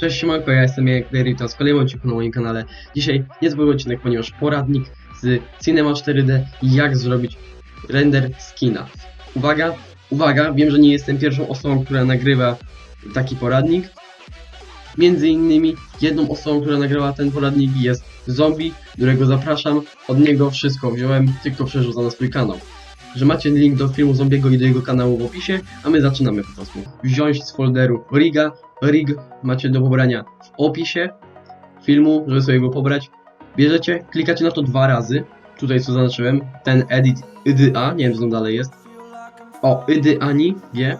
Cześć siemanko, ja jestem Jarek Berry, to jest kolejny odcinek na moim kanale. Dzisiaj niezwykły odcinek, ponieważ poradnik z Cinema 4D jak zrobić render skina. Uwaga, uwaga, wiem, że nie jestem pierwszą osobą, która nagrywa taki poradnik. Między innymi jedną osobą, która nagrała ten poradnik jest Zombie, którego zapraszam. Od niego wszystko wziąłem, tylko przerzucam na swój kanał. Że macie link do filmu Zombiego i do jego kanału w opisie, a my zaczynamy po prostu. Wziąć z folderu Riga, Rig macie do pobrania w opisie filmu, żeby sobie go pobrać. Bierzecie, klikacie na to dwa razy. Tutaj co zaznaczyłem, ten edit IDA, nie wiem co dalej jest. O, IDANI, G.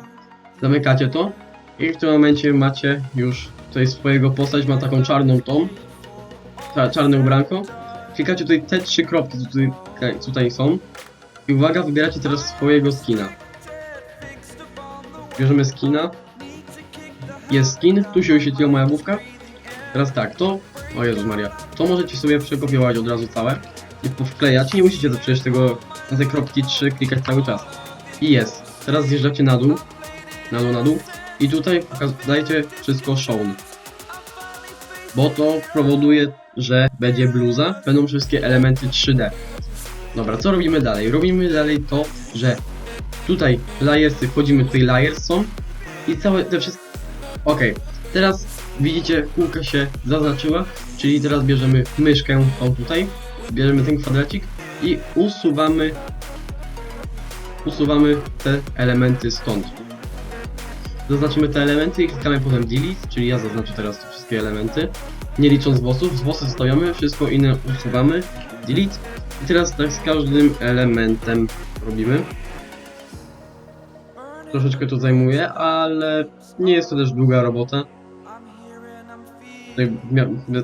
Zamykacie to i w tym momencie macie już tutaj swojego postać, ma taką czarną tą, czarne ubranko. Klikacie tutaj te trzy kropki, co tutaj, tutaj są. I uwaga, wybieracie teraz swojego skina. Bierzemy skina, jest skin, tu się wyświetliła moja główka. Teraz tak, to, o Jezus Maria, to możecie sobie przekopiować od razu całe i powklejać, nie musicie przecież tego, na te kropki 3 klikać cały czas. I jest, teraz zjeżdżacie na dół, na dół, na dół i tutaj dajcie wszystko shown. Bo to powoduje, że będzie bluza, będą wszystkie elementy 3D. Dobra, co robimy dalej? Robimy dalej to, że tutaj layersy, wchodzimy tutaj layers są i całe te wszystkie Okej, teraz widzicie, kółka się zaznaczyła, czyli teraz bierzemy myszkę tą tutaj, bierzemy ten kwadracik i usuwamy usuwamy te elementy stąd. Zaznaczymy te elementy i klikamy potem delete, czyli ja zaznaczę teraz te wszystkie elementy, nie licząc włosów, włosy zostawiamy, wszystko inne usuwamy, delete i teraz tak z każdym elementem robimy. Troszeczkę to zajmuje, ale nie jest to też długa robota. Tak,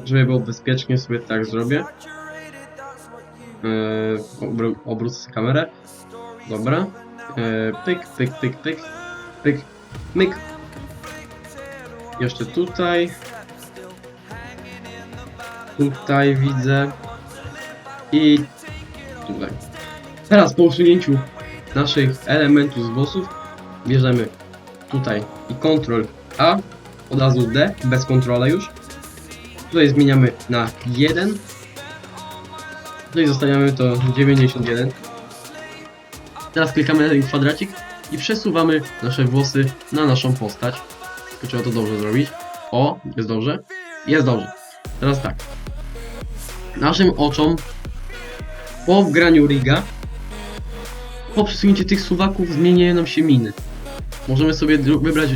Żeby było bezpiecznie, sobie tak zrobię. Obró- obrócę kamerę. Dobra. Eee, pyk, pyk, pyk, pyk, pyk, myk. Jeszcze tutaj. Tutaj widzę. I tutaj. Teraz po usunięciu naszych elementów z włosów bierzemy tutaj i Ctrl A, od razu D, bez kontrola już. Tutaj zmieniamy na 1. Tutaj zostawiamy to 91. Teraz klikamy na ten kwadracik i przesuwamy nasze włosy na naszą postać. Tylko trzeba to dobrze zrobić. O, jest dobrze. Jest dobrze. Teraz tak. Naszym oczom po wgraniu riga po przesunięciu tych suwaków zmieniają nam się miny. Możemy sobie wybrać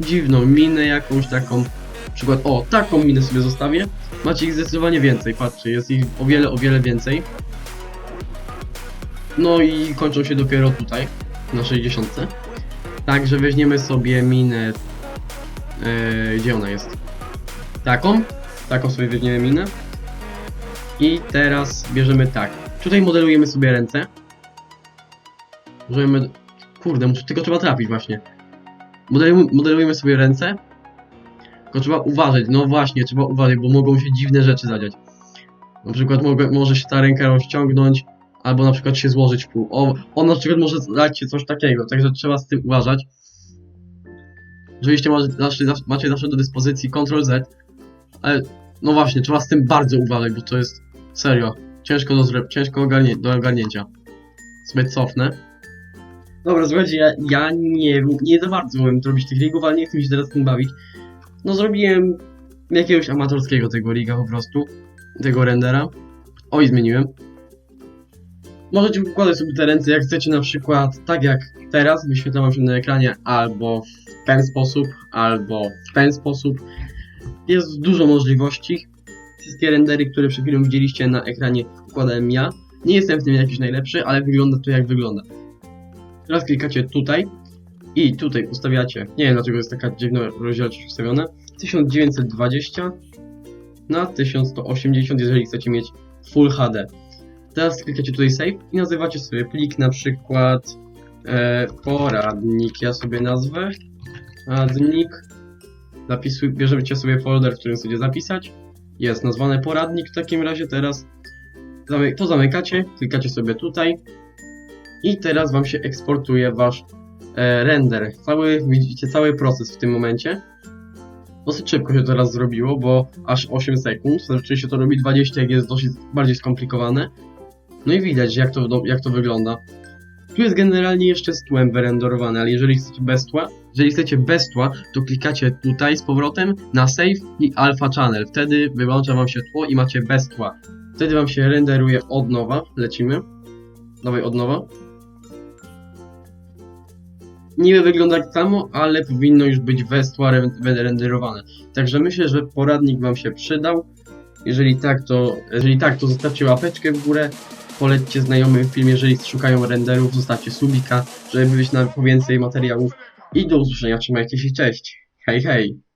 dziwną minę, jakąś taką. Na przykład, o, taką minę sobie zostawię. Macie ich zdecydowanie więcej, patrzcie, jest ich o wiele, o wiele więcej. No i kończą się dopiero tutaj, na 60. Także weźmiemy sobie minę. e, gdzie ona jest? Taką. Taką sobie weźmiemy minę. I teraz bierzemy tak. Tutaj modelujemy sobie ręce. Możemy Kurde, muszę- tylko trzeba trafić właśnie. Modelujemy, modelujemy sobie ręce. Tylko trzeba uważać, no właśnie, trzeba uważać, bo mogą się dziwne rzeczy zadziać. Na przykład mogę, może się ta ręka rozciągnąć, albo na przykład się złożyć w pół. O, on na przykład może dać się coś takiego, także trzeba z tym uważać. Oczywiście macie zawsze, macie zawsze do dyspozycji Ctrl Z, ale no właśnie, trzeba z tym bardzo uważać, bo to jest serio ciężko do, ciężko ogarnie, do ogarnięcia. Sobie cofnę. Dobra, słuchajcie, ja, ja nie, nie za bardzo umiem robić tych rigów, ale nie chcę mi się teraz tym bawić. No zrobiłem jakiegoś amatorskiego tego riga po prostu, tego rendera. Oj, zmieniłem. Możecie układać sobie te ręce jak chcecie, na przykład tak jak teraz, wyświetla wam się na ekranie, albo w ten sposób, albo w ten sposób. Jest dużo możliwości. Wszystkie rendery, które przed chwilą widzieliście na ekranie, układałem ja. Nie jestem w tym jakiś najlepszy, ale wygląda to jak wygląda. Teraz klikacie tutaj i tutaj ustawiacie, nie wiem dlaczego jest taka dziwna rozdzielczość ustawiona, 1920 na 1180, jeżeli chcecie mieć Full HD. Teraz klikacie tutaj Save i nazywacie sobie plik na przykład e, poradnik, ja sobie nazwę poradnik, zapisuj, bierzecie sobie folder, w którym chcecie zapisać, jest nazwane poradnik w takim razie, teraz. To zamykacie, klikacie sobie tutaj i teraz Wam się eksportuje Wasz e, render. Cały, widzicie cały proces w tym momencie. Dosyć szybko się teraz zrobiło, bo aż 8 sekund. Zazwyczaj się to robi 20, jak jest dosyć bardziej skomplikowane. No i widać, jak to, jak to wygląda. Tu jest generalnie jeszcze z tłem wyrenderowane, ale jeżeli chcecie bez tła, jeżeli chcecie bez tła, to klikacie tutaj z powrotem na Save i Alpha Channel. Wtedy wyłącza wam się tło i macie bez tła. Wtedy wam się renderuje od nowa. Lecimy. Dawaj od nowa. Niby wygląda tak samo, ale powinno już być bez tła re- renderowane. Także myślę, że poradnik wam się przydał. Jeżeli tak, to, jeżeli tak, to zostawcie łapeczkę w górę. Polećcie znajomym film, jeżeli szukają renderów, zostawcie subika, żeby być na po więcej materiałów. I do usłyszenia, trzymajcie się, cześć. Hej, hej.